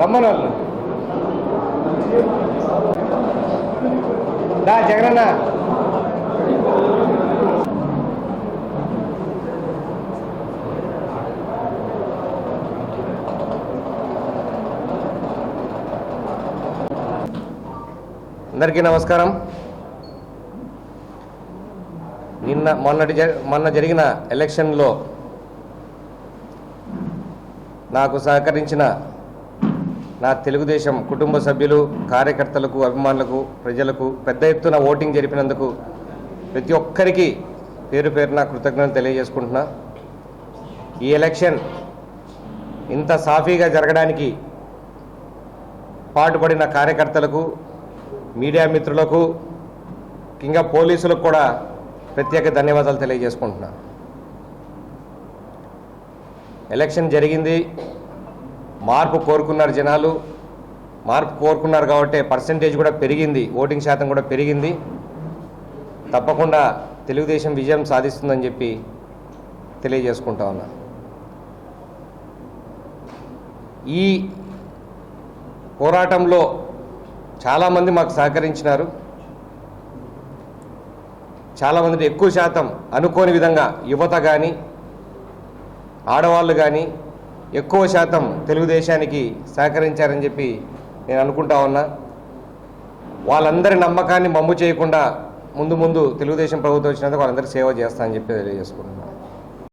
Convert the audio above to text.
రమ్మను దా జగనన్న. అందరికీ నమస్కారం. నిన్న మొన్నటి జ- మొన్న జరిగిన ఎలక్షన్లో నాకు సహకరించిన నా తెలుగుదేశం కుటుంబ సభ్యులు కార్యకర్తలకు అభిమానులకు ప్రజలకు పెద్ద ఎత్తున ఓటింగ్ జరిపినందుకు ప్రతి ఒక్కరికి పేరు పేరున కృతజ్ఞతలు తెలియజేసుకుంటున్నా. ఈ ఎలక్షన్ ఇంత సాఫీగా జరగడానికి పాటుపడిన కార్యకర్తలకు మీడియా మిత్రులకు ఇంకా పోలీసులకు కూడా ప్రత్యేక ధన్యవాదాలు తెలియజేసుకుంటున్నా. ఎలక్షన్ జరిగింది. మార్పు కోరుకున్నారు జనాలు. మార్పు కోరుకున్నారు కాబట్టి పర్సంటేజ్ కూడా పెరిగింది. ఓటింగ్ శాతం కూడా పెరిగింది. తప్పకుండా తెలుగుదేశం విజయం సాధిస్తుందని చెప్పి తెలియజేసుకుంటా ఉన్నా. ఈ పోరాటంలో చాలామంది మాకు సహకరించినారు. చాలామంది ఎక్కువ శాతం అనుకోని విధంగా యువత కానీ ఆడవాళ్ళు కానీ ఎక్కువ శాతం తెలుగుదేశానికి సహకరించారని చెప్పి నేను అనుకుంటా ఉన్నా. వాళ్ళందరి నమ్మకాన్ని మమ్ము చేయకుండా ముందు ముందు తెలుగుదేశం ప్రభుత్వం వచ్చినందుకు వాళ్ళందరూ సేవ చేస్తా అని చెప్పి తెలియజేసుకుంటున్నాను